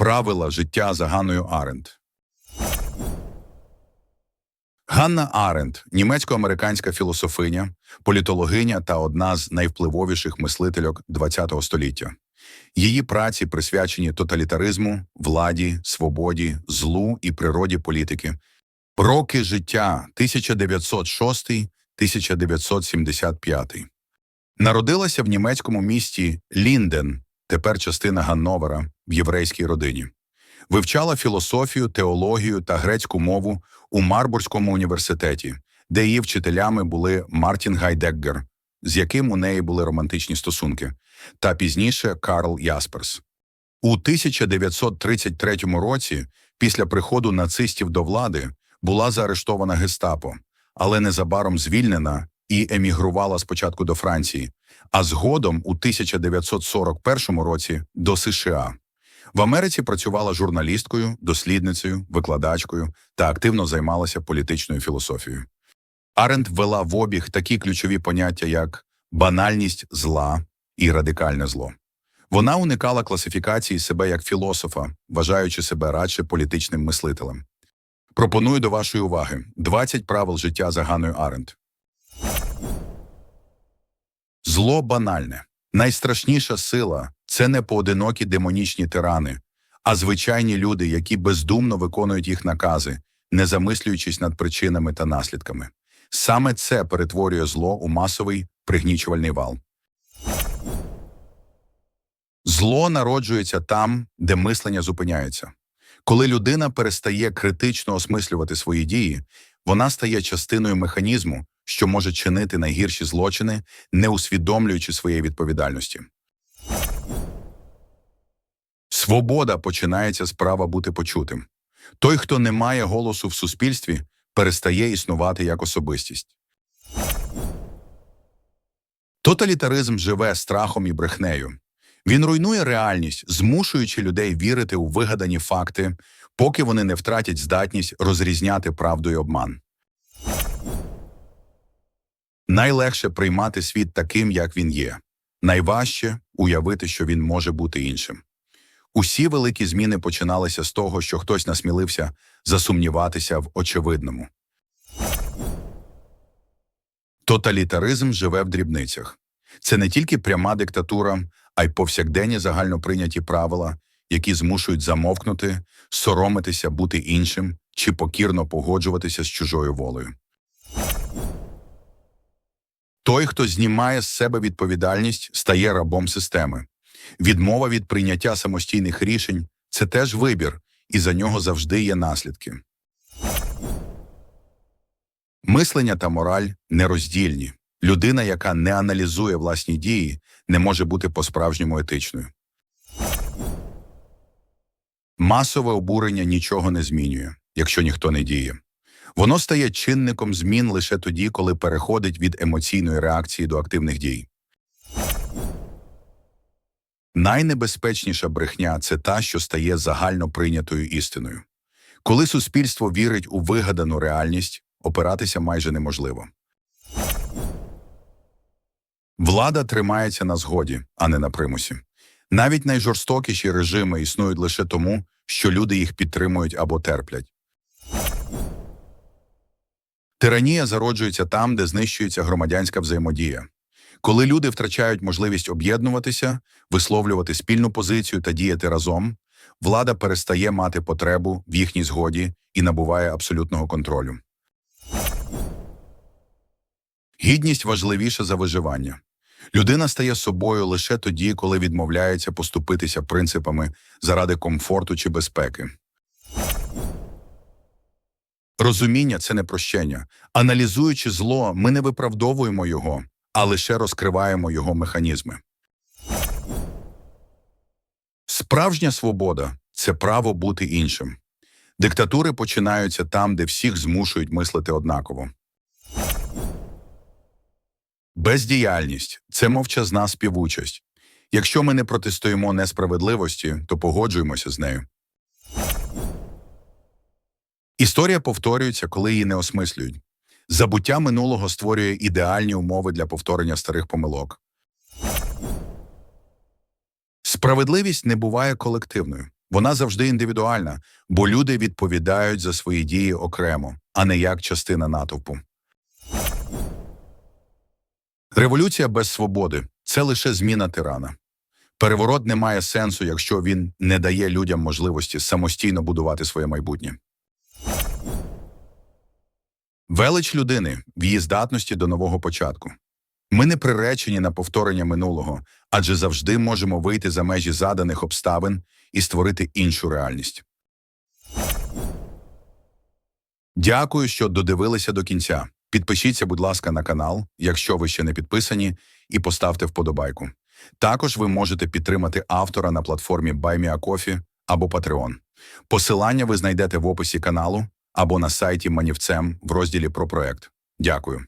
Правила життя за Ганною Аренд. Ганна Аренд – німецько-американська філософиня, політологиня та одна з найвпливовіших мислительок ХХ століття. Її праці присвячені тоталітаризму, владі, свободі, злу і природі політики. Роки життя 1906-1975. Народилася в німецькому місті Лінден, тепер частина Ганновера, в єврейській родині. Вивчала філософію, теологію та грецьку мову у Марбурзькому університеті, де її вчителями були Мартін Гайдеггер, з яким у неї були романтичні стосунки, та пізніше Карл Ясперс. У 1933 році, після приходу нацистів до влади, була заарештована гестапо, але незабаром звільнена і емігрувала спочатку до Франції, а згодом у 1941 році до США. В Америці працювала журналісткою, дослідницею, викладачкою та активно займалася політичною філософією. Аренд ввела в обіг такі ключові поняття, як банальність зла і радикальне зло. Вона уникала класифікації себе як філософа, вважаючи себе радше політичним мислителем. Пропоную до вашої уваги 20 правил життя за Ганною Аренд. Зло банальне. Найстрашніша сила це не поодинокі демонічні тирани, а звичайні люди, які бездумно виконують їх накази, не замислюючись над причинами та наслідками. Саме це перетворює зло у масовий пригнічувальний вал. Зло народжується там, де мислення зупиняється. Коли людина перестає критично осмислювати свої дії, вона стає частиною механізму, що може чинити найгірші злочини, не усвідомлюючи своєї відповідальності. Свобода починається з права бути почутим. Той, хто не має голосу в суспільстві, перестає існувати як особистість. Тоталітаризм живе страхом і брехнею. Він руйнує реальність, змушуючи людей вірити у вигадані факти, поки вони не втратять здатність розрізняти правду і обман. Найлегше приймати світ таким, як він є. Найважче уявити, що він може бути іншим. Усі великі зміни починалися з того, що хтось насмілився засумніватися в очевидному. Тоталітаризм живе в дрібницях. Це не тільки пряма диктатура, а й повсякденні загальноприйняті правила, які змушують замовкнути, соромитися бути іншим чи покірно погоджуватися з чужою волею. Той, хто знімає з себе відповідальність, стає рабом системи. Відмова від прийняття самостійних рішень це теж вибір, і за нього завжди є наслідки. Мислення та мораль нероздільні. Людина, яка не аналізує власні дії, не може бути по-справжньому етичною. Масове обурення нічого не змінює, якщо ніхто не діє. Воно стає чинником змін лише тоді, коли переходить від емоційної реакції до активних дій. Найнебезпечніша брехня це та, що стає загально прийнятою істиною. Коли суспільство вірить у вигадану реальність, опиратися майже неможливо. Влада тримається на згоді, а не на примусі. Навіть найжорстокіші режими існують лише тому, що люди їх підтримують або терплять. Тиранія зароджується там, де знищується громадянська взаємодія. Коли люди втрачають можливість об'єднуватися, висловлювати спільну позицію та діяти разом, влада перестає мати потребу в їхній згоді і набуває абсолютного контролю. Гідність важливіша за виживання. Людина стає собою лише тоді, коли відмовляється поступитися принципами заради комфорту чи безпеки. Розуміння це не прощення. Аналізуючи зло, ми не виправдовуємо його, а лише розкриваємо його механізми. Справжня свобода це право бути іншим. Диктатури починаються там, де всіх змушують мислити однаково. Бездіяльність це мовчазна співучасть. Якщо ми не протистоїмо несправедливості, то погоджуємося з нею. Історія повторюється, коли її не осмислюють. Забуття минулого створює ідеальні умови для повторення старих помилок. Справедливість не буває колективною. Вона завжди індивідуальна, бо люди відповідають за свої дії окремо, а не як частина натовпу. Революція без свободи це лише зміна тирана. Переворот не має сенсу, якщо він не дає людям можливості самостійно будувати своє майбутнє. Велич людини в її здатності до нового початку. Ми не приречені на повторення минулого, адже завжди можемо вийти за межі заданих обставин і створити іншу реальність. Дякую, що додивилися до кінця. Підпишіться, будь ласка, на канал, якщо ви ще не підписані, і поставте вподобайку. Також ви можете підтримати автора на платформі BuyMeACoffee або Patreon. Посилання ви знайдете в описі каналу або на сайті Манівцем в розділі про проект. Дякую.